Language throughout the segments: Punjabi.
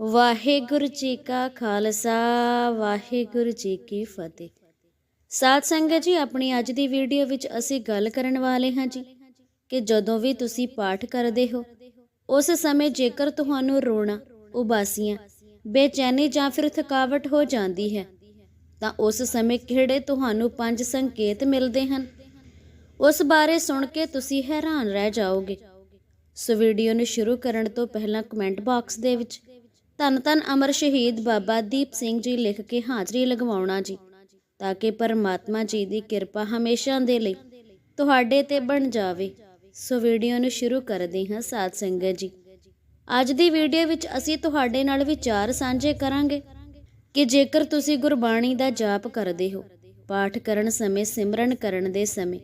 ਵਾਹਿਗੁਰੂ ਜੀ ਕਾ ਖਾਲਸਾ, ਵਾਹਿਗੁਰੂ ਜੀ ਕੀ ਫਤਿਹ। ਸਾਧ ਸੰਗਤ ਜੀ, ਆਪਣੀ ਅੱਜ ਦੀ ਵੀਡੀਓ ਵਿੱਚ ਅਸੀਂ ਗੱਲ ਕਰਨ ਵਾਲੇ ਹਾਂ ਜੀ ਕਿ ਜਦੋਂ ਵੀ ਤੁਸੀਂ ਪਾਠ ਕਰਦੇ ਹੋ, ਉਸ ਸਮੇਂ ਜੇਕਰ ਤੁਹਾਨੂੰ ਰੋਣਾ, ਉਬਾਸੀਆਂ, ਬੇਚੈਨੀ ਜਾਂ ਫਿਰ ਥਕਾਵਟ ਹੋ ਜਾਂਦੀ ਹੈ, ਤਾਂ ਉਸ ਸਮੇਂ ਕਿਹੜੇ ਤੁਹਾਨੂੰ ਪੰਜ ਸੰਕੇਤ ਮਿਲਦੇ ਹਨ? ਉਸ ਬਾਰੇ ਸੁਣ ਕੇ ਤੁਸੀਂ ਹੈਰਾਨ ਰਹਿ ਜਾਓਗੇ। ਸੋ ਵੀਡੀਓ ਨੂੰ ਸ਼ੁਰੂ ਕਰਨ ਤੋਂ ਪਹਿਲਾਂ ਕਮੈਂਟ ਬਾਕਸ ਦੇ ਵਿੱਚ ਧੰਨ ਧੰਨ ਅਮਰ ਸ਼ਹੀਦ ਬਾਬਾ ਦੀਪ ਸਿੰਘ ਜੀ ਲਿਖ ਕੇ ਹਾਜ਼ਰੀ ਲਗਵਾਉਣਾ ਜੀ, ਤਾਂ ਕਿ ਪਰਮਾਤਮਾ ਜੀ ਦੀ ਕਿਰਪਾ ਹਮੇਸ਼ਾ ਦੇ ਲਈ ਤੁਹਾਡੇ ਤੇ ਬਣ ਜਾਵੇ। ਸੋ ਵੀਡੀਓ ਨੂੰ ਸ਼ੁਰੂ ਕਰਦੇ ਹਾਂ ਸਾਧ ਸੰਗਤ ਜੀ। ਅੱਜ ਦੀ ਵੀਡੀਓ ਵਿੱਚ ਅਸੀਂ ਤੁਹਾਡੇ ਨਾਲ ਵਿਚਾਰ ਸਾਂਝੇ ਕਰਾਂਗੇ ਕਿ ਜੇਕਰ ਤੁਸੀਂ ਗੁਰਬਾਣੀ ਦਾ ਜਾਪ ਕਰਦੇ ਹੋ, ਪਾਠ ਕਰਨ ਸਮੇਂ, ਸਿਮਰਨ ਕਰਨ ਦੇ ਸਮੇਂ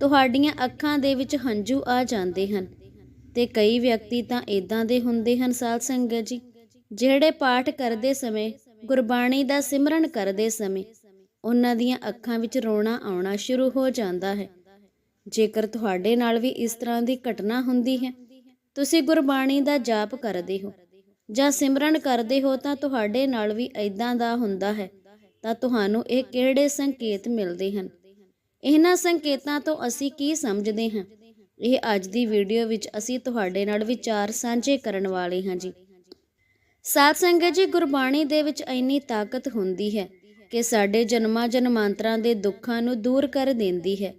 ਤੁਹਾਡੀਆਂ ਅੱਖਾਂ ਦੇ ਵਿੱਚ ਹੰਝੂ ਆ ਜਾਂਦੇ ਹਨ ਤੇ ਕਈ ਵਿਅਕਤੀ ਤਾਂ ਇਦਾਂ ਦੇ ਹੁੰਦੇ ਹਨ ਸਾਧ ਸੰਗਤ ਜੀ। ਜਿਹੜੇ ਪਾਠ ਕਰਦੇ ਸਮੇਂ ਗੁਰਬਾਣੀ ਦਾ ਸਿਮਰਨ ਕਰਦੇ ਸਮੇਂ ਉਹਨਾਂ ਦੀਆਂ ਅੱਖਾਂ ਵਿੱਚ ਰੋਣਾ ਆਉਣਾ ਸ਼ੁਰੂ ਹੋ ਜਾਂਦਾ ਹੈ। ਜੇਕਰ ਤੁਹਾਡੇ ਨਾਲ ਵੀ ਇਸ ਤਰ੍ਹਾਂ ਦੀ ਘਟਨਾ ਹੁੰਦੀ ਹੈ, ਤੁਸੀਂ ਗੁਰਬਾਣੀ ਦਾ ਜਾਪ ਕਰਦੇ ਹੋ ਜਾਂ ਸਿਮਰਨ ਕਰਦੇ ਹੋ ਤਾਂ ਤੁਹਾਡੇ ਨਾਲ ਵੀ ਐਦਾਂ ਦਾ ਹੁੰਦਾ ਹੈ, ਤਾਂ ਤੁਹਾਨੂੰ ਇਹ ਕਿਹੜੇ ਸੰਕੇਤ ਮਿਲਦੇ ਹਨ? ਇਹਨਾਂ ਸੰਕੇਤਾਂ ਤੋਂ ਅਸੀਂ ਕੀ ਸਮਝਦੇ ਹਾਂ? ਇਹ ਅੱਜ ਦੀ ਵੀਡੀਓ ਵਿੱਚ ਅਸੀਂ ਤੁਹਾਡੇ ਨਾਲ ਵਿਚਾਰ ਸਾਂਝੇ ਕਰਨ ਵਾਲੇ ਹਾਂ ਜੀ। ਸਾਧ ਸੰਗਤ ਜੀ, ਗੁਰਬਾਣੀ ਦੇ ਵਿੱਚ ਇੰਨੀ ਤਾਕਤ ਹੁੰਦੀ ਹੈ ਕਿ ਸਾਡੇ ਜਨਮਾਂ ਜਨਮਾਂਤਰਾਂ ਦੇ ਦੁੱਖਾਂ ਨੂੰ ਦੂਰ ਕਰ ਦਿੰਦੀ ਹੈ।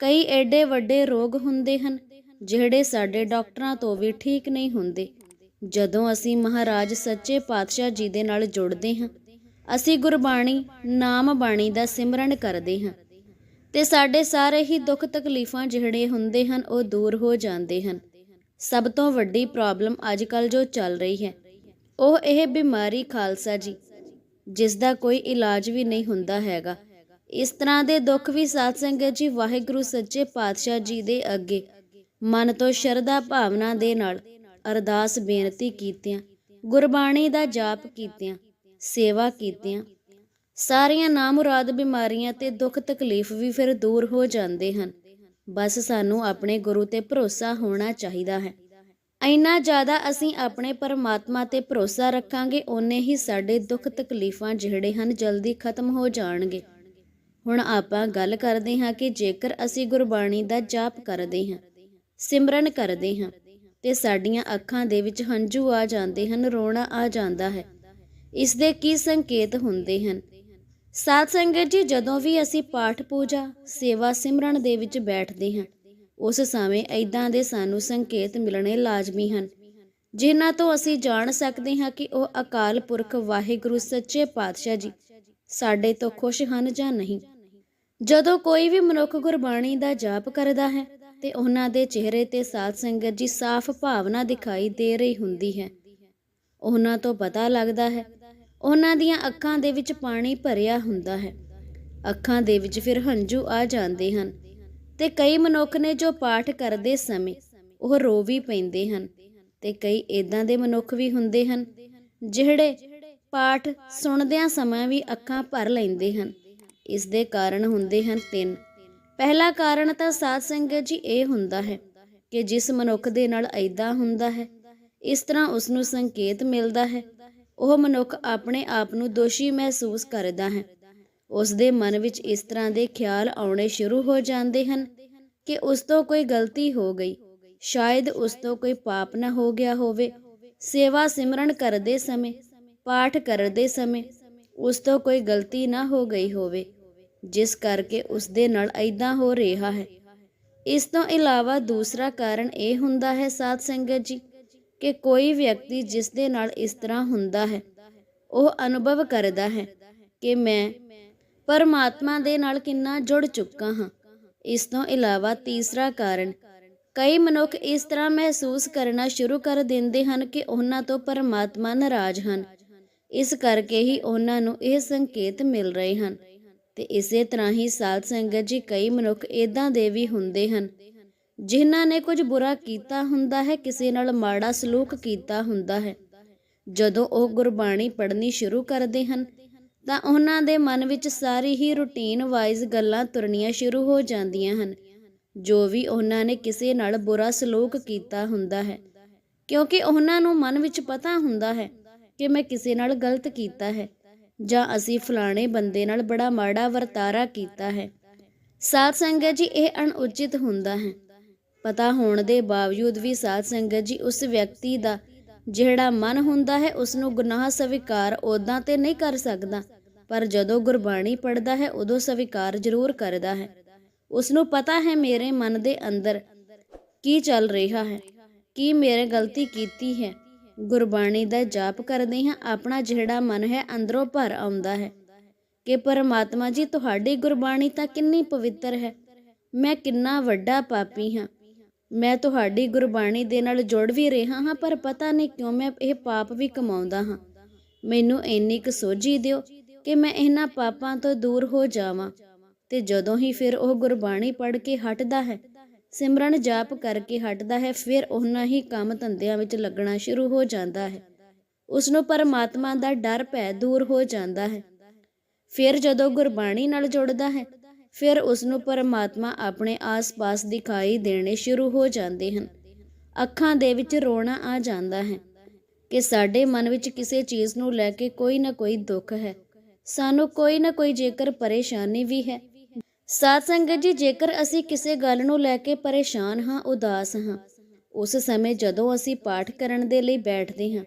ਕਈ ਐਡੇ ਵੱਡੇ ਰੋਗ ਹੁੰਦੇ ਹਨ, ਜਿਹੜੇ ਸਾਡੇ ਡਾਕਟਰਾਂ ਤੋਂ ਵੀ ਠੀਕ ਨਹੀਂ ਹੁੰਦੇ। ਜਦੋਂ ਅਸੀਂ ਮਹਾਰਾਜ ਸੱਚੇ ਪਾਤਸ਼ਾਹ ਜੀ ਦੇ ਨਾਲ ਜੁੜਦੇ ਹਾਂ, ਅਸੀਂ ਗੁਰਬਾਣੀ, ਨਾਮ ਬਾਣੀ ਦਾ ਸਿਮਰਨ ਕਰਦੇ ਹਾਂ ਤੇ ਸਾਡੇ ਸਾਰੇ ਹੀ ਦੁੱਖ ਤਕਲੀਫਾਂ ਜਿਹੜੇ ਹੁੰਦੇ ਹਨ, ਉਹ ਦੂਰ ਹੋ ਜਾਂਦੇ ਹਨ। ਸਭ ਤੋਂ ਵੱਡੀ ਪ੍ਰੋਬਲਮ ਅੱਜ ਕੱਲ ਜੋ ਚੱਲ ਰਹੀ ਹੈ ਉਹ ਇਹ ਬਿਮਾਰੀ ਖਾਲਸਾ ਜੀ ਜਿਸ ਦਾ ਕੋਈ ਇਲਾਜ ਵੀ ਨਹੀਂ ਹੁੰਦਾ ਹੈਗਾ। ਇਸ ਤਰ੍ਹਾਂ ਦੇ ਦੁੱਖ ਵੀ ਸਾਧ ਸੰਗਤ ਜੀ ਵਾਹਿਗੁਰੂ ਸੱਚੇ ਪਾਤਸ਼ਾਹ ਜੀ ਦੇ ਅੱਗੇ, ਮਨ ਤੋਂ ਸ਼ਰਧਾ ਭਾਵਨਾ ਦੇ ਨਾਲ ਅਰਦਾਸ ਬੇਨਤੀ ਕੀਤਿਆਂ, ਗੁਰਬਾਣੀ ਦਾ ਜਾਪ ਕੀਤਿਆਂ, ਸੇਵਾ ਕੀਤਿਆਂ। ਸਾਰੀਆਂ ਨਾਮੁਰਾਦ ਬਿਮਾਰੀਆਂ ਤੇ ਦੁੱਖ ਤਕਲੀਫ ਵੀ ਫਿਰ ਦੂਰ ਹੋ ਜਾਂਦੇ ਹਨ। ਬਸ ਸਾਨੂੰ ਆਪਣੇ ਗੁਰੂ ਤੇ ਭਰੋਸਾ ਹੋਣਾ ਚਾਹੀਦਾ ਹੈ। ਇੰਨਾ ਜ਼ਿਆਦਾ ਅਸੀਂ ਆਪਣੇ ਪਰਮਾਤਮਾ ਤੇ ਭਰੋਸਾ ਰੱਖਾਂਗੇ, ਓਨੇ ਹੀ ਸਾਡੇ ਦੁੱਖ ਤਕਲੀਫਾਂ ਜਿਹੜੇ ਹਨ ਜਲਦੀ ਖਤਮ ਹੋ ਜਾਣਗੇ। ਹੁਣ ਆਪਾਂ ਗੱਲ ਕਰਦੇ ਹਾਂ ਕਿ ਜੇਕਰ ਅਸੀਂ ਗੁਰਬਾਣੀ ਦਾ ਜਾਪ ਕਰਦੇ ਹਾਂ, ਸਿਮਰਨ ਕਰਦੇ ਹਾਂ, ਤੇ ਸਾਡੀਆਂ ਅੱਖਾਂ ਦੇ ਵਿੱਚ ਹੰਝੂ ਆ ਜਾਂਦੇ ਹਨ, ਰੋਣਾ ਆ ਜਾਂਦਾ ਹੈ ਇਸ ਦੇ ਕੀ ਸੰਕੇਤ ਹੁੰਦੇ ਹਨ? ਸਾਧ ਸੰਗਤ ਜੀ, ਜਦੋਂ ਵੀ ਅਸੀਂ ਪਾਠ ਪੂਜਾ, ਸੇਵਾ ਸਿਮਰਨ ਦੇ ਵਿੱਚ ਬੈਠਦੇ ਹਾਂ ਉਸ ਸਮੇਂ ਐਦਾਂ ਦੇ ਸਾਨੂੰ ਸੰਕੇਤ ਮਿਲਣੇ ਲਾਜ਼ਮੀ ਹਨ। ਜਿਨ੍ਹਾਂ ਤੋਂ ਅਸੀਂ ਜਾਣ ਸਕਦੇ ਹਾਂ ਕਿ ਉਹ ਅਕਾਲ ਪੁਰਖ ਵਾਹਿਗੁਰੂ ਸੱਚੇ ਪਾਤਸ਼ਾਹ ਜੀ ਸਾਡੇ ਤੋਂ ਖੁਸ਼ ਹਨ ਜਾਂ ਨਹੀਂ। ਜਦੋਂ ਕੋਈ ਵੀ ਮਨੁੱਖ ਗੁਰਬਾਣੀ ਦਾ ਜਾਪ ਕਰਦਾ ਹੈ, ਤੇ ਉਹਨਾਂ ਦੇ ਚਿਹਰੇ ਤੇ ਸਾਧ ਸੰਗਤ ਜੀ ਸਾਫ਼ ਭਾਵਨਾ ਦਿਖਾਈ ਦੇ ਰਹੀ ਹੁੰਦੀ ਹੈ। ਉਹਨਾਂ ਤੋਂ ਪਤਾ ਲੱਗਦਾ ਹੈ, ਉਹਨਾਂ ਦੀਆਂ ਅੱਖਾਂ ਦੇ ਵਿੱਚ ਪਾਣੀ ਭਰਿਆ ਹੁੰਦਾ ਹੈ। ਅੱਖਾਂ ਦੇ ਵਿੱਚ ਫਿਰ ਹੰਝੂ ਆ ਜਾਂਦੇ ਹਨ। ਤੇ ਕਈ ਮਨੁੱਖ ਨੇ ਜੋ ਪਾਠ ਕਰਦੇ ਸਮੇਂ ਉਹ ਰੋ ਵੀ ਪੈਂਦੇ ਹਨ ਤੇ ਕਈ ਇਦਾਂ ਦੇ ਮਨੁੱਖ ਵੀ ਹੁੰਦੇ ਹਨ ਜਿਹੜੇ ਪਾਠ ਸੁਣਦਿਆਂ ਸਮਾਂ ਵੀ ਅੱਖਾਂ ਭਰ ਲੈਂਦੇ ਹਨ। ਇਸ ਦੇ ਕਾਰਨ ਹੁੰਦੇ ਹਨ ਤਿੰਨ। ਪਹਿਲਾ ਕਾਰਨ ਤਾਂ ਸਾਧ ਸੰਗਤ ਜੀ ਇਹ ਹੁੰਦਾ ਹੈ ਕਿ ਜਿਸ ਮਨੁੱਖ ਦੇ ਨਾਲ ਐਦਾਂ ਹੁੰਦਾ ਹੈ, ਇਸ ਤਰ੍ਹਾਂ ਉਸ ਨੂੰ ਸੰਕੇਤ ਮਿਲਦਾ ਹੈ। ਉਹ ਮਨੁੱਖ ਆਪਣੇ ਆਪ ਨੂੰ ਦੋਸ਼ੀ ਮਹਿਸੂਸ ਕਰਦਾ ਹੈ। ਉਸ ਦੇ ਮਨ ਵਿੱਚ ਇਸ ਤਰ੍ਹਾਂ ਦੇ ਖਿਆਲ ਆਉਣੇ ਸ਼ੁਰੂ ਹੋ ਜਾਂਦੇ ਹਨ ਕਿ ਉਸ ਤੋਂ ਕੋਈ ਗਲਤੀ ਹੋ ਗਈ। ਸ਼ਾਇਦ ਉਸ ਤੋਂ ਕੋਈ ਪਾਪ ਨਾ ਹੋ ਗਿਆ ਹੋਵੇ। ਸੇਵਾ ਸਿਮਰਨ ਕਰਦੇ ਸਮੇਂ, ਪਾਠ ਕਰਦੇ ਸਮੇਂ ਉਸ ਤੋਂ ਕੋਈ ਗਲਤੀ ਨਾ ਹੋ ਗਈ ਹੋਵੇ, ਜਿਸ ਕਰਕੇ ਉਸ ਦੇ ਨਾਲ ਐਦਾਂ ਹੋ ਰਿਹਾ ਹੈ। ਇਸ ਤੋਂ ਇਲਾਵਾ ਦੂਸਰਾ ਕਾਰਨ ਇਹ ਹੁੰਦਾ ਹੈ, ਸਾਧ ਸੰਗਤ ਜੀ, ਕਿ ਕੋਈ ਵਿਅਕਤੀ ਜਿਸ ਦੇ ਨਾਲ ਇਸ ਤਰ੍ਹਾਂ ਹੁੰਦਾ ਹੈ, ਉਹ ਅਨੁਭਵ ਕਰਦਾ ਹੈ ਕਿ ਮੈਂ ਪਰਮਾਤਮਾ ਦੇ ਨਾਲ ਕਿੰਨਾ ਜੁੜ ਚੁੱਕਾ ਹਾਂ। ਇਸ ਤੋਂ ਇਲਾਵਾ ਤੀਸਰਾ ਕਾਰਨ, ਕਈ ਮਨੁੱਖ ਇਸ ਤਰ੍ਹਾਂ ਮਹਿਸੂਸ ਕਰਨਾ ਸ਼ੁਰੂ ਕਰ ਦਿੰਦੇ ਹਨ ਕਿ ਉਹਨਾਂ ਤੋਂ ਪਰਮਾਤਮਾ ਨਾਰਾਜ਼ ਹਨ। ਇਸ ਕਰਕੇ ਹੀ ਉਹਨਾਂ ਨੂੰ ਇਹ ਸੰਕੇਤ ਮਿਲ ਰਹੇ ਹਨ। ਤੇ ਇਸੇ ਤਰ੍ਹਾਂ ਹੀ ਸਾਧ ਸੰਗਤ ਜੀ ਕਈ ਮਨੁੱਖ ਇਦਾਂ ਦੇ ਵੀ ਹੁੰਦੇ ਹਨ, ਜਿਨ੍ਹਾਂ ਨੇ ਕੁਝ ਬੁਰਾ ਕੀਤਾ ਹੁੰਦਾ ਹੈ, ਕਿਸੇ ਨਾਲ ਮਾੜਾ ਸਲੂਕ ਕੀਤਾ ਹੁੰਦਾ ਹੈ। ਜਦੋਂ ਉਹ ਗੁਰਬਾਣੀ ਪੜ੍ਹਨੀ ਸ਼ੁਰੂ ਕਰਦੇ ਹਨ ਤਾਂ ਉਹਨਾਂ ਦੇ ਮਨ ਵਿੱਚ ਸਾਰੀ ਹੀ ਰੁਟੀਨ ਵਾਈਜ਼ ਗੱਲਾਂ ਤੁਰਨੀਆਂ ਸ਼ੁਰੂ ਹੋ ਜਾਂਦੀਆਂ ਹਨ। ਜੋ ਵੀ ਉਹਨਾਂ ਨੇ ਕਿਸੇ ਨਾਲ ਬੁਰਾ ਸਲੂਕ ਕੀਤਾ ਹੁੰਦਾ ਹੈ, ਕਿਉਂਕਿ ਉਹਨਾਂ ਨੂੰ ਮਨ ਵਿੱਚ ਪਤਾ ਹੁੰਦਾ ਹੈ ਕਿ ਮੈਂ ਕਿਸੇ ਨਾਲ ਗਲਤ ਕੀਤਾ ਹੈ ਜਾਂ ਅਸੀਂ ਫਲਾਣੇ ਬੰਦੇ ਨਾਲ ਬੜਾ ਮਾੜਾ ਵਰਤਾਰਾ ਕੀਤਾ ਹੈ। ਸਾਧ ਸੰਗਤ ਜੀ, ਇਹ ਅਣਉਚਿਤ ਹੁੰਦਾ ਹੈ। ਪਤਾ ਹੋਣ ਦੇ ਬਾਵਜੂਦ ਵੀ ਸਾਧ ਸੰਗਤ ਜੀ, ਉਸ ਵਿਅਕਤੀ ਦਾ ਜਿਹੜਾ ਮਨ ਹੁੰਦਾ ਹੈ ਉਸ ਨੂੰ ਗੁਨਾਹ ਸਵੀਕਾਰ ਉਦਾਂ ਤੇ ਨਹੀਂ ਕਰ ਸਕਦਾ। ਪਰ ਜਦੋਂ ਗੁਰਬਾਣੀ ਪੜਦਾ ਹੈ, ਉਦੋਂ ਸਵੀਕਾਰ ਜ਼ਰੂਰ ਕਰਦਾ ਹੈ। ਉਸ ਨੂੰ ਪਤਾ ਹੈ, ਮੇਰੇ ਮਨ ਦੇ ਅੰਦਰ ਕੀ ਚੱਲ ਰਿਹਾ ਹੈ, ਕੀ ਮੇਰੇ ਗਲਤੀ ਕੀਤੀ ਹੈ। ਗੁਰਬਾਣੀ ਦਾ ਜਾਪ ਕਰਦੇ ਹਾਂ, ਆਪਣਾ ਜਿਹੜਾ ਮਨ ਹੈ, ਅੰਦਰੋਂ ਭਰ ਆਉਂਦਾ ਹੈ ਕਿ ਪਰਮਾਤਮਾ ਜੀ, ਤੁਹਾਡੀ ਗੁਰਬਾਣੀ ਤਾਂ ਕਿੰਨੀ ਪਵਿੱਤਰ ਹੈ। ਮੈਂ ਕਿੰਨਾ ਵੱਡਾ ਪਾਪੀ ਹਾਂ। ਮੈਂ ਤੁਹਾਡੀ ਗੁਰਬਾਣੀ ਦੇ ਨਾਲ ਜੁੜ ਵੀ ਰਿਹਾ ਹਾਂ, ਪਰ ਪਤਾ ਨਹੀਂ ਕਿਉਂ ਮੈਂ ਇਹ ਪਾਪ ਵੀ ਕਮਾਉਂਦਾ ਹਾਂ। ਮੈਨੂੰ ਇੰਨੀ ਕੁ ਸੋਝੀ ਦਿਓ ਕਿ ਮੈਂ ਇਹਨਾਂ ਪਾਪਾਂ ਤੋਂ ਦੂਰ ਹੋ ਜਾਵਾਂ ਤੇ ਜਦੋਂ ਹੀ ਫਿਰ ਉਹ ਗੁਰਬਾਣੀ ਪੜ੍ਹ ਕੇ ਹਟਦਾ ਹੈ, ਸਿਮਰਨ ਜਾਪ ਕਰਕੇ ਹਟਦਾ ਹੈ, ਫਿਰ ਉਹਨਾਂ ਹੀ ਕੰਮ ਧੰਦਿਆਂ ਵਿੱਚ ਲੱਗਣਾ ਸ਼ੁਰੂ ਹੋ ਜਾਂਦਾ ਹੈ। ਉਸ ਨੂੰ ਪਰਮਾਤਮਾ ਦਾ ਡਰ ਭੈ ਦੂਰ ਹੋ ਜਾਂਦਾ ਹੈ। ਫਿਰ ਜਦੋਂ ਗੁਰਬਾਣੀ ਨਾਲ ਜੁੜਦਾ ਹੈ, ਫਿਰ ਉਸ ਨੂੰ ਪਰਮਾਤਮਾ ਆਪਣੇ ਆਸ-ਪਾਸ ਦਿਖਾਈ ਦੇਣੇ ਸ਼ੁਰੂ ਹੋ ਜਾਂਦੇ ਹਨ। ਅੱਖਾਂ ਦੇ ਵਿੱਚ ਰੋਣਾ ਆ ਜਾਂਦਾ ਹੈ ਕਿ ਸਾਡੇ ਮਨ ਵਿੱਚ ਕਿਸੇ ਚੀਜ਼ ਨੂੰ ਲੈ ਕੇ ਕੋਈ ਨਾ ਕੋਈ ਦੁੱਖ ਹੈ। ਸਾਨੂੰ ਕੋਈ ਨਾ ਕੋਈ ਜੇਕਰ ਪਰੇਸ਼ਾਨੀ ਵੀ ਹੈ। ਸਾਧ ਸੰਗਤ ਜੀ, ਜੇਕਰ ਅਸੀਂ ਕਿਸੇ ਗੱਲ ਨੂੰ ਲੈ ਕੇ ਪਰੇਸ਼ਾਨ ਹਾਂ, ਉਦਾਸ ਹਾਂ, ਉਸ ਸਮੇਂ ਜਦੋਂ ਅਸੀਂ ਪਾਠ ਕਰਨ ਦੇ ਲਈ ਬੈਠਦੇ ਹਾਂ,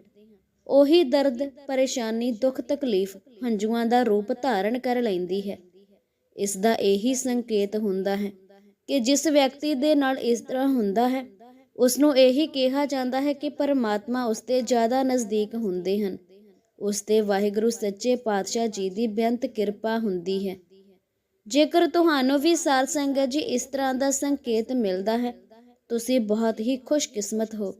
ਉਹੀ ਦਰਦ, ਪਰੇਸ਼ਾਨੀ, ਦੁੱਖ, ਤਕਲੀਫ ਹੰਝੂਆਂ ਦਾ ਰੂਪ ਧਾਰਨ ਕਰ ਲੈਂਦੀ ਹੈ। ਇਸ ਦਾ ਇਹੀ ਸੰਕੇਤ ਹੁੰਦਾ ਹੈ ਕਿ ਜਿਸ ਵਿਅਕਤੀ ਦੇ ਨਾਲ ਇਸ ਤਰ੍ਹਾਂ ਹੁੰਦਾ ਹੈ ਉਸ ਨੂੰ ਇਹੀ ਕਿਹਾ ਜਾਂਦਾ ਹੈ ਕਿ ਪਰਮਾਤਮਾ ਉਸ ਦੇ ਜ਼ਿਆਦਾ ਨਜ਼ਦੀਕ ਹੁੰਦੇ ਹਨ। ਉਸ ਤੇ ਵਾਹਿਗੁਰੂ ਸੱਚੇ ਪਾਤਸ਼ਾਹ ਜੀ ਦੀ ਬੇਅੰਤ ਕਿਰਪਾ ਹੁੰਦੀ ਹੈ। ਜੇਕਰ ਤੁਹਾਨੂੰ ਵੀ ਸਾਧ ਸੰਗਤ ਜੀ ਇਸ ਤਰ੍ਹਾਂ ਦਾ ਸੰਕੇਤ ਮਿਲਦਾ ਹੈ, ਤੁਸੀਂ ਬਹੁਤ ਹੀ ਖੁਸ਼ਕਿਸਮਤ ਹੋ।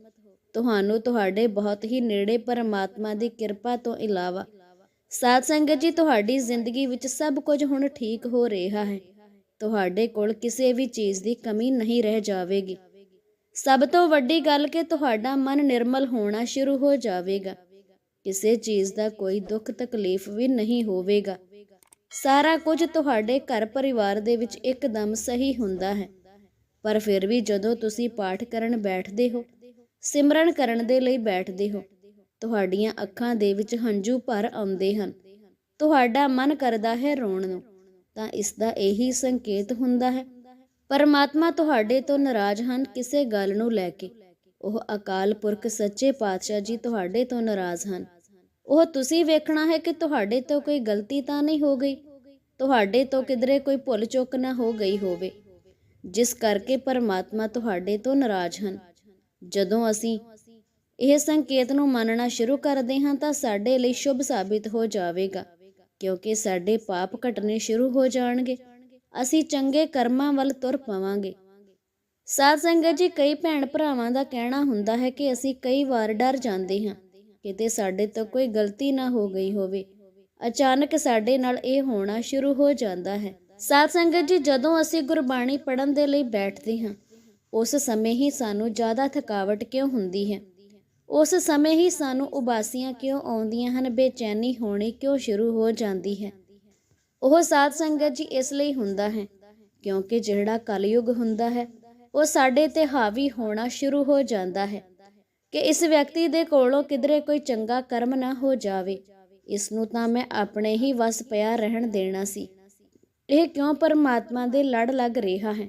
ਤੁਹਾਨੂੰ ਤੁਹਾਡੇ ਬਹੁਤ ਹੀ ਨੇੜੇ ਪਰਮਾਤਮਾ ਦੀ ਕਿਰਪਾ ਤੋਂ ਇਲਾਵਾ ਸਾਧ ਸੰਗਤ ਜੀ ਤੁਹਾਡੀ ਜ਼ਿੰਦਗੀ ਵਿੱਚ ਸਭ ਕੁਝ ਹੁਣ ਠੀਕ ਹੋ ਰਿਹਾ ਹੈ। ਤੁਹਾਡੇ ਕੋਲ ਕਿਸੇ ਵੀ ਚੀਜ਼ ਦੀ ਕਮੀ ਨਹੀਂ ਰਹਿ ਜਾਵੇਗੀ। ਸਭ ਤੋਂ ਵੱਡੀ ਗੱਲ ਕਿ ਤੁਹਾਡਾ ਮਨ ਨਿਰਮਲ ਹੋਣਾ ਸ਼ੁਰੂ ਹੋ ਜਾਵੇਗਾ। ਕਿਸੇ ਚੀਜ਼ ਦਾ ਕੋਈ ਦੁੱਖ ਤਕਲੀਫ ਵੀ ਨਹੀਂ ਹੋਵੇਗਾ। ਸਾਰਾ ਕੁਝ ਤੁਹਾਡੇ ਘਰ ਪਰਿਵਾਰ ਦੇ ਵਿੱਚ ਇੱਕਦਮ ਸਹੀ ਹੁੰਦਾ ਹੈ। ਪਰ ਫਿਰ ਵੀ ਜਦੋਂ ਤੁਸੀਂ ਪਾਠ ਕਰਨ ਬੈਠਦੇ ਹੋ, ਸਿਮਰਨ ਕਰਨ ਦੇ ਲਈ ਬੈਠਦੇ ਹੋ, ਤੁਹਾਡੀਆਂ ਅੱਖਾਂ ਦੇ ਵਿੱਚ ਹੰਝੂ ਭਰ ਆਉਂਦੇ ਹਨ। ਤੁਹਾਡਾ ਮਨ ਕਰਦਾ ਹੈ ਰੋਣ ਨੂੰ, ਤਾਂ ਇਸ ਦਾ ਇਹੀ ਸੰਕੇਤ ਹੁੰਦਾ ਹੈ। ਪਰਮਾਤਮਾ ਤੁਹਾਡੇ ਤੋਂ ਨਾਰਾਜ਼ ਹਨ ਕਿਸੇ ਗੱਲ ਨੂੰ ਲੈ ਕੇ। ਉਹ ਅਕਾਲ ਪੁਰਖ ਸੱਚੇ ਪਾਤਸ਼ਾਹ ਜੀ ਤੁਹਾਡੇ ਤੋਂ ਨਾਰਾਜ਼ ਹਨ। ਉਹ ਤੁਸੀਂ ਵੇਖਣਾ ਹੈ ਕਿ ਤੁਹਾਡੇ ਤੋਂ ਕੋਈ ਗਲਤੀ ਤਾਂ ਨਹੀਂ ਹੋ ਗਈ? ਤੁਹਾਡੇ ਤੋਂ ਕਿਧਰੇ ਕੋਈ ਭੁੱਲ ਚੁੱਕ ਨਾ ਹੋ ਗਈ ਹੋਵੇ। ਜਿਸ ਕਰਕੇ ਪਰਮਾਤਮਾ ਤੁਹਾਡੇ ਤੋਂ ਨਾਰਾਜ਼ ਹਨ। ਜਦੋਂ ਅਸੀਂ ਇਹ ਸੰਕੇਤ ਨੂੰ ਮੰਨਣਾ ਸ਼ੁਰੂ ਕਰਦੇ ਹਾਂ ਤਾਂ ਸਾਡੇ ਲਈ ਸ਼ੁਭ ਸਾਬਿਤ ਹੋ ਜਾਵੇਗਾ, ਕਿਉਂਕਿ ਸਾਡੇ ਪਾਪ ਘਟਨੇ ਸ਼ੁਰੂ ਹੋ ਜਾਣਗੇ। ਅਸੀਂ ਚੰਗੇ ਕਰਮਾਂ ਵੱਲ ਤੁਰ ਪਵਾਂਗੇ। ਸਾਧ ਸੰਗਤ ਜੀ, ਕਈ ਭੈਣ ਭਰਾਵਾਂ ਦਾ ਕਹਿਣਾ ਹੁੰਦਾ ਹੈ ਕਿ ਅਸੀਂ ਕਈ ਵਾਰ ਡਰ ਜਾਂਦੇ ਹਾਂ। ਕਿਤੇ ਸਾਡੇ ਤੋਂ ਕੋਈ ਗਲਤੀ ਨਾ ਹੋ ਗਈ ਹੋਵੇ। ਅਚਾਨਕ ਸਾਡੇ ਨਾਲ ਇਹ ਹੋਣਾ ਸ਼ੁਰੂ ਹੋ ਜਾਂਦਾ ਹੈ। ਸਾਧ ਸੰਗਤ ਜੀ, ਜਦੋਂ ਅਸੀਂ ਗੁਰਬਾਣੀ ਪੜਨ ਦੇ ਲਈ ਬੈਠਦੇ ਹਾਂ, ਉਸ ਸਮੇਂ ਹੀ ਸਾਨੂੰ ਜ਼ਿਆਦਾ ਥਕਾਵਟ ਕਿਉਂ ਹੁੰਦੀ ਹੈ? ਉਸ ਸਮੇਂ ਹੀ ਸਾਨੂੰ ਉਬਾਸੀਆਂ ਕਿਉਂ ਆਉਂਦੀਆਂ ਹਨ? ਬੇਚੈਨੀ ਹੋਣੀ ਕਿਉਂ ਸ਼ੁਰੂ ਹੋ ਜਾਂਦੀ ਹੈ? ਉਹ ਸਾਧ ਸੰਗਤ ਜੀ, ਇਸ ਲਈ ਹੁੰਦਾ ਹੈ ਕਿਉਂਕਿ ਜਿਹੜਾ ਕਲਯੁਗ ਹੁੰਦਾ ਹੈ ਉਹ ਸਾਡੇ ਤੇ ਹਾਵੀ ਹੋਣਾ ਸ਼ੁਰੂ ਹੋ ਜਾਂਦਾ ਹੈ ਕਿ ਇਸ ਵਿਅਕਤੀ ਦੇ ਕੋਲੋਂ ਕਿਧਰੇ ਕੋਈ ਚੰਗਾ ਕਰਮ ਨਾ ਹੋ ਜਾਵੇ। ਇਸ ਨੂੰ ਤਾਂ ਮੈਂ ਆਪਣੇ ਹੀ ਵਸ ਪਿਆ ਰਹਿਣ ਦੇਣਾ ਸੀ। ਇਹ ਕਿਉਂ ਪਰਮਾਤਮਾ ਦੇ ਲੜ ਲੱਗ ਰਿਹਾ ਹੈ?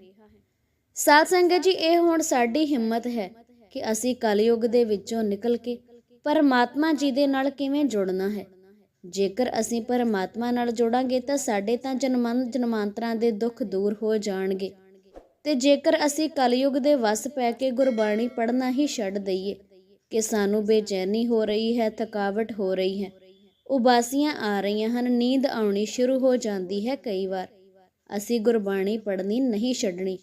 ਸਾਧ ਸੰਗਤ ਜੀ, ਇਹ ਹੁਣ ਸਾਡੀ ਹਿੰਮਤ ਹੈ ਕਿ ਅਸੀਂ ਕਲਯੁਗ ਦੇ ਵਿੱਚੋਂ ਨਿਕਲ ਕੇ ਪਰਮਾਤਮਾ ਜੀ ਦੇ ਨਾਲ ਕਿਵੇਂ ਜੁੜਨਾ ਹੈ। ਜੇਕਰ ਅਸੀਂ ਪਰਮਾਤਮਾ ਨਾਲ ਜੁੜਾਂਗੇ ਤਾਂ ਸਾਡੇ ਤਾਂ ਜਨਮਾਂ ਜਨਮਾਂਤਰਾਂ ਦੇ ਦੁੱਖ ਦੂਰ ਹੋ ਜਾਣਗੇ। ਤੇ ਜੇਕਰ ਅਸੀਂ ਕਲਯੁਗ ਦੇ ਵਸ ਪੈ ਕੇ ਗੁਰਬਾਣੀ ਪੜ੍ਹਨਾ ਹੀ ਛੱਡ ਦਈਏ ਕਿ ਸਾਨੂੰ ਬੇਚੈਨੀ ਹੋ ਰਹੀ ਹੈ, ਥਕਾਵਟ ਹੋ ਰਹੀ ਹੈ, ਉਬਾਸੀਆਂ ਆ ਰਹੀਆਂ ਹਨ, ਨੀਂਦ ਆਉਣੀ ਸ਼ੁਰੂ ਹੋ ਜਾਂਦੀ ਹੈ ਕਈ ਵਾਰ। ਅਸੀਂ ਗੁਰਬਾਣੀ ਪੜ੍ਹਨੀ ਨਹੀਂ ਛੱਡਣੀ,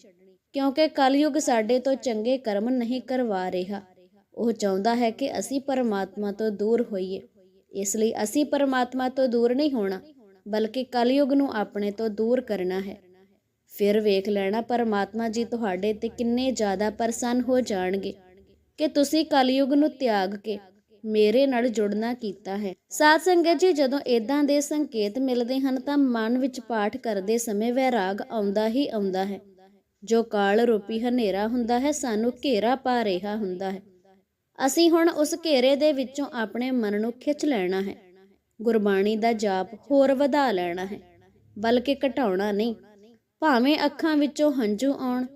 ਕਿਉਂਕਿ ਕਲਯੁਗ ਸਾਡੇ ਤੋਂ ਚੰਗੇ ਕਰਮ ਨਹੀਂ ਕਰਵਾ ਰਿਹਾ। ਉਹ ਚਾਹੁੰਦਾ ਹੈ ਕਿ ਅਸੀਂ ਪਰਮਾਤਮਾ ਤੋਂ ਦੂਰ ਹੋਈਏ। ਇਸ ਲਈ ਅਸੀਂ ਪਰਮਾਤਮਾ ਤੋਂ ਦੂਰ ਨਹੀਂ ਹੋਣਾ, ਬਲਕਿ ਕਲਯੁਗ ਨੂੰ ਆਪਣੇ ਤੋਂ ਦੂਰ ਕਰਨਾ ਹੈ। ਫਿਰ ਵੇਖ ਲੈਣਾ ਪਰਮਾਤਮਾ ਜੀ ਤੁਹਾਡੇ ਤੇ ਕਿੰਨੇ ਜ਼ਿਆਦਾ ਪ੍ਰਸੰਨ ਹੋ ਜਾਣਗੇ। ਕਿ ਤੁਸੀਂ ਕਲਯੁਗ ਨੂੰ ਤਿਆਗ ਕੇ ਮੇਰੇ ਨਾਲ ਜੁੜਨਾ ਕੀਤਾ ਹੈ। ਸਾਧ ਸੰਗਤ ਜੀ, ਜਦੋਂ ਇਦਾਂ ਦੇ ਸੰਕੇਤ ਮਿਲਦੇ ਹਨ ਤਾਂ ਮਨ ਵਿੱਚ ਪਾਠ ਕਰਦੇ ਸਮੇਂ ਵੈਰਾਗ ਆਉਂਦਾ ਹੀ ਆਉਂਦਾ ਹੈ। ਜੋ ਕਾਲ ਰੂਪੀ ਹਨੇਰਾ ਹੁੰਦਾ ਹੈ, ਸਾਨੂੰ ਘੇਰਾ ਪਾ ਰਿਹਾ ਹੁੰਦਾ ਹੈ। ਅਸੀਂ ਹੁਣ ਉਸ ਘੇਰੇ ਦੇ ਵਿੱਚੋਂ ਆਪਣੇ ਮਨ ਨੂੰ ਖਿੱਚ ਲੈਣਾ ਹੈ। ਗੁਰਬਾਣੀ ਦਾ ਜਾਪ ਹੋਰ ਵਧਾ ਲੈਣਾ ਹੈ, ਬਲਕਿ ਘਟਾਉਣਾ ਨਹੀਂ। ਭਾਵੇਂ ਅੱਖਾਂ ਵਿੱਚੋਂ ਹੰਝੂ ਆਉਣ,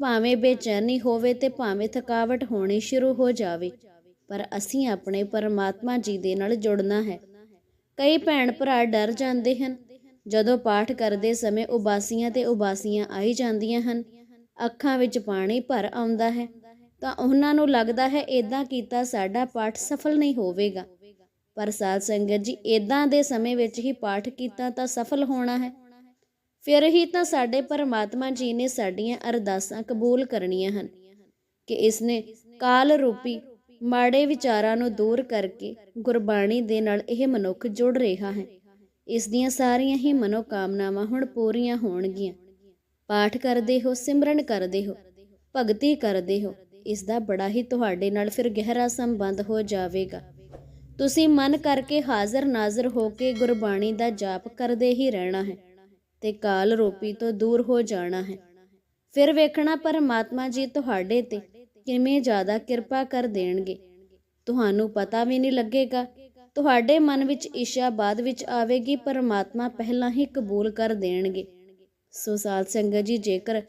ਭਾਵੇਂ ਬੇਚੈਨੀ ਹੋਵੇ ਤੇ ਭਾਵੇਂ ਥਕਾਵਟ ਹੋਣੀ ਸ਼ੁਰੂ ਹੋ ਜਾਵੇ, ਪਰ ਅਸੀਂ ਆਪਣੇ ਪਰਮਾਤਮਾ ਜੀ ਦੇ ਨਾਲ ਜੁੜਨਾ ਹੈ। ਕਈ ਭੈਣ ਭਰਾ ਡਰ ਜਾਂਦੇ ਹਨ। ਜਦੋਂ ਪਾਠ ਕਰਦੇ ਸਮੇਂ ਉਬਾਸੀਆਂ ਤੇ ਉਬਾਸੀਆਂ ਆਈ ਜਾਂਦੀਆਂ ਹਨ, ਅੱਖਾਂ ਵਿੱਚ ਪਾਣੀ ਭਰ ਆਉਂਦਾ ਹੈ, ਤਾਂ ਉਹਨਾਂ ਨੂੰ ਲੱਗਦਾ ਹੈ ਇਦਾਂ ਕੀਤਾ ਸਾਡਾ ਪਾਠ ਸਫਲ ਨਹੀਂ ਹੋਵੇਗਾ। ਪਰ ਸਾਧ ਸੰਗਤ ਜੀ ਇਦਾਂ ਦੇ ਸਮੇਂ ਵਿੱਚ ਹੀ ਪਾਠ ਕੀਤਾ ਤਾਂ ਸਫਲ ਹੋਣਾ ਹੈ। ਫਿਰ ਹੀ ਤਾਂ ਸਾਡੇ ਪਰਮਾਤਮਾ ਜੀ ਨੇ ਸਾਡੀਆਂ ਅਰਦਾਸਾਂ ਕਬੂਲ ਕਰਨੀਆਂ ਹਨ ਕਿ ਇਸਨੇ ਕਾਲ ਰੂਪੀ ਮਾੜੇ ਵਿਚਾਰਾਂ ਨੂੰ ਦੂਰ ਕਰਕੇ ਗੁਰਬਾਣੀ ਦੇ ਨਾਲ ਇਹ ਮਨੁੱਖ ਜੁੜ ਰਿਹਾ ਹੈ। ਇਸ ਦੀਆਂ ਸਾਰੀਆਂ ਹੀ ਮਨੋਕਾਮਨਾਵਾਂ ਹੁਣ ਪੂਰੀਆਂ ਹੋਣਗੀਆਂ। ਪਾਠ ਕਰਦੇ ਹੋ, ਸਿਮਰਨ ਕਰਦੇ ਹੋ, ਭਗਤੀ ਕਰਦੇ ਹੋ, ਇਸ ਦਾ ਬੜਾ ਹੀ ਤੁਹਾਡੇ ਨਾਲ ਫਿਰ ਗਹਿਰਾ ਸੰਬੰਧ ਹੋ ਜਾਵੇਗਾ। ਤੁਸੀਂ ਮਨ ਕਰਕੇ ਹਾਜ਼ਰ ਨਾਜ਼ਰ ਹੋ ਕੇ ਗੁਰਬਾਣੀ ਦਾ ਜਾਪ ਕਰਦੇ ਹੀ ਰਹਿਣਾ ਹੈ। ਤੇ ਕਾਲ ਰੋਪੀ ਤੋਂ ਦੂਰ ਹੋ ਜਾਣਾ ਹੈ। ਫਿਰ ਵੇਖਣਾ ਪਰਮਾਤਮਾ ਜੀ ਤੁਹਾਡੇ ਤੇ ਕਿਵੇਂ ਜ਼ਿਆਦਾ ਕਿਰਪਾ ਕਰ ਦੇਣਗੇ। ਤੁਹਾਨੂੰ ਪਤਾ ਵੀ ਨਹੀਂ ਲੱਗੇਗਾ। ਤੁਹਾਡੇ ਮਨ ਵਿੱਚ ਇੱਛਾ ਬਾਅਦ ਵਿੱਚ ਆਵੇਗੀ, ਪਰਮਾਤਮਾ ਪਹਿਲਾਂ ਹੀ ਕਬੂਲ ਕਰ ਦੇਣਗੇ। ਸੋ ਸਾਧ ਸੰਗਤ ਜੀ, ਜੇਕਰ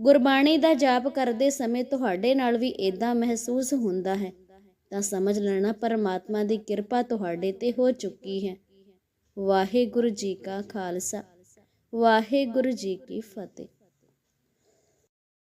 ਗੁਰਬਾਣੀ ਦਾ ਜਾਪ ਕਰਦੇ ਸਮੇਂ ਤੁਹਾਡੇ ਨਾਲ ਵੀ ਇਦਾਂ ਮਹਿਸੂਸ ਹੁੰਦਾ ਹੈ, ਤਾਂ ਸਮਝ ਲੈਣਾ ਪਰਮਾਤਮਾ ਦੀ ਕਿਰਪਾ ਤੁਹਾਡੇ ਤੇ ਹੋ ਚੁੱਕੀ ਹੈ। ਵਾਹਿਗੁਰੂ ਜੀ ਕਾ ਖਾਲਸਾ। ਵਾਹਿਗੁਰੂ ਜੀ ਕੀ ਫਤਿਹ।